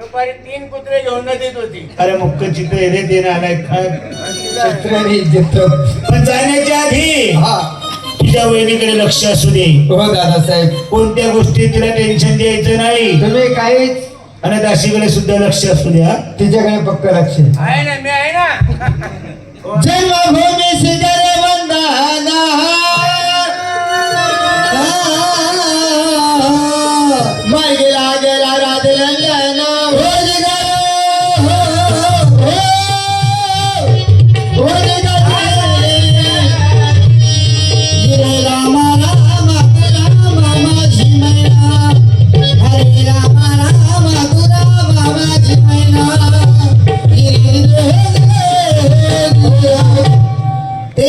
दुपारी तीन कुत्रे घेऊन नदीत होती. अरे मुक्क चित्र रे ते आलाय काय चित्राने इज्जत पण जाण्याच्या आधी हा. तुझ्या वहिनीकडे लक्ष असू दे. हो दादासाहेब. कोणत्या गोष्टी तिला टेन्शन द्यायचं नाही. तुम्ही काहीच आणि दाशीकडे सुद्धा लक्ष असू द्या. तिच्याकडे पक्क लक्ष आहे ना मी आहे ना. जन्मभूमी वंदना माय गेला गेला राधेंद्रना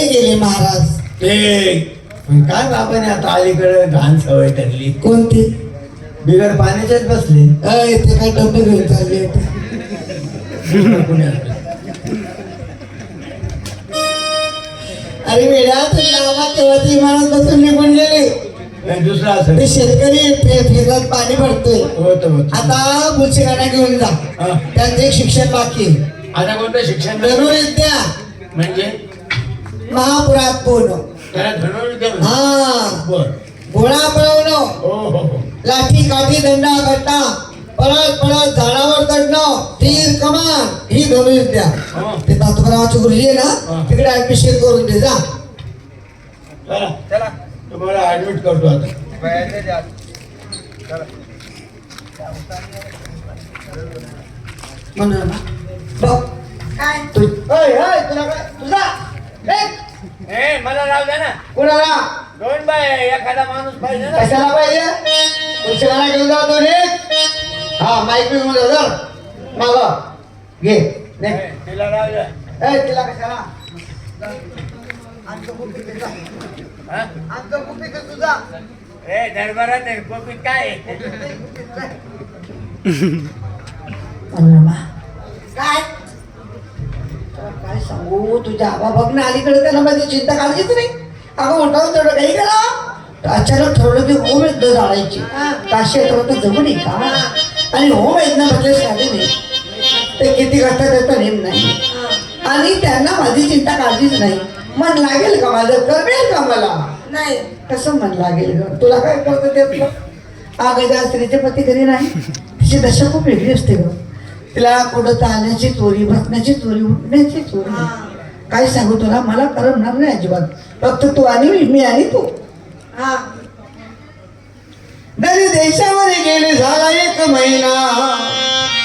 ते गेले महाराज? ते काय बाबाने आता अलीकडे घाण सवय ठरली कोणते? बिगर पाण्याच्याच बसले. अय ते काय डबे घेऊन चालले होते अरे वेड्या तुझ्या आवाज तेव्हा ती इमारत बसून निघून गेली. दुसरा असं ते शेतकरी फिरत पाणी भरतोय. होत होत आता बुलशिकांना घेऊन जा. त्यांचं एक शिक्षण बाकी. आता कोणतं शिक्षण? धनुर्विद्या म्हणजे? महापुरात पोहणं. हा. घोडा पळवणं हो हो हो. लाठी काठी दंडा गट्टा परत परत झाडावर चढणं तीर कमान. ही धनुर्विद्या हो. ते तातुकरावाचे गुरुजी आहे हा. ना तिकडे ऍडमिशन करून दे जा. चला. चला तुम्हाला ऍडमिट करतो आता. म्हणून ना. बघ काय? तू ओय, ओय, तुला काय तुझा ए मला राहू द्या ना. कुणाला? दोन बाय एखादा माणूस पाहिजे ना. कशाला पाहिजे? घेऊन जा दोन्ही. हा माईक घेऊन जा जर माग. घे ने. ए, तिला राहू द्या. ए, तिला कशाला? हा? आमचं तुझा ए दरबारात आहे, कोपीत काय आहे? मनोरमा काय तुला काय सांगू तुझ्या आबा बघ ना अलीकडे त्यांना माझी चिंता काळजीच नाही. अगं म्हणतो तेवढं काही करा. अचानक ठरवलं की होम यज्ञ जाळायची. काशी ठरवतं जमू नये का? आणि होम यज्ञ म्हटलं साधे नाही. ते किती कष्ट त्याचा नेम नाही. आणि त्यांना माझी चिंता काळजीच नाही. मन लागेल का माझं? करेल का मला? नाही. कसं मन लागेल ग? तुला काय करतं ते आपलं? अगं ज्या स्त्रीचे पती घरी नाही तिची दशा खूप वेगळी असते ग. तिला कुठं चालण्याची चोरी बसण्याची चोरी उठण्याची चोरी. काय सांगू तुला? मला करमणार नाही अजिबात. फक्त तू आणि मी आणि तू. दरी देशावर गेले झाला एक महिना.